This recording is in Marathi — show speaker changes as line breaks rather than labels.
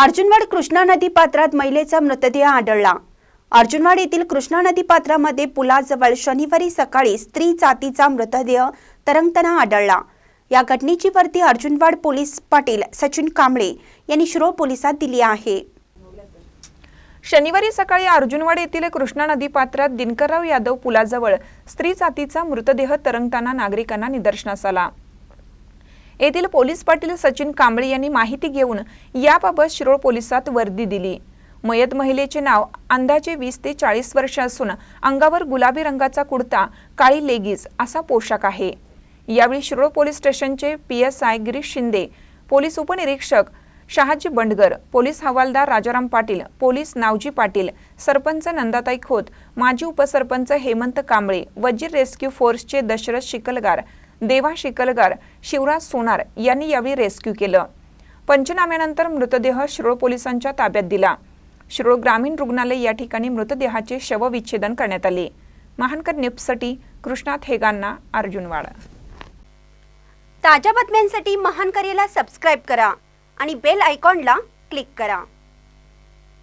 अर्जुनवाड कृष्णा नदी पात्रात महिलेचा मृतदेह आढळला. अर्जुनवाड येथील कृष्णा नदी पात्रामध्ये पुलाजवळ शनिवारी सकाळी स्त्री जातीचा मृतदेह तरंगताना आढळला. या घटनेची वरती अर्जुनवाड पोलीस पाटील सचिन कांबळे यांनी शिरोळ पोलिसात दिली आहे.
शनिवारी सकाळी अर्जुनवाड येथील कृष्णा नदी पात्रात दिनकरराव यादव पुलाजवळ स्त्री जातीचा मृतदेह तरंगताना नागरिकांना निदर्शनास आला. येथील पोलीस पाटील सचिन कांबळे यांनी माहिती घेऊन याबाबत शिरोळ पोलिसात वर्दी दिली. मयत महिलेचे नाव अंदाजे वीस ते चाळीस वर्ष असून अंगावर गुलाबी रंगाचा कुडता काळी लेगीज असा पोशाख आहे. यावेळी शिरोळ पोलीस स्टेशनचे P S I Girish Shinde police उपनिरीक्षक शहाजी बंडगर पोलीस हवालदार राजाराम पाटील पोलीस नावजी पाटील सरपंच नंदाताई खोत माजी उपसरपंच हेमंत कांबळे वजीर रेस्क्यू फोर्सचे दशरथ शिकलगार देवा शिकलगार शिवराज सोनार यांनी यावेळी रेस्क्यू केलं. पंचनाम्यानंतर मृतदेह शिरोळ पोलिसांच्या ताब्यात दिला. शिरोळ ग्रामीण रुग्णालय या ठिकाणी मृतदेहाचे शवविच्छेदन करण्यात आले. महानकर निप्ससाठी कृष्णात हेगांना अर्जुनवाड
ताज्या बातम्यांसाठी महान करेला सबस्क्राईब करा आणि बेल आयकॉनला क्लिक करा.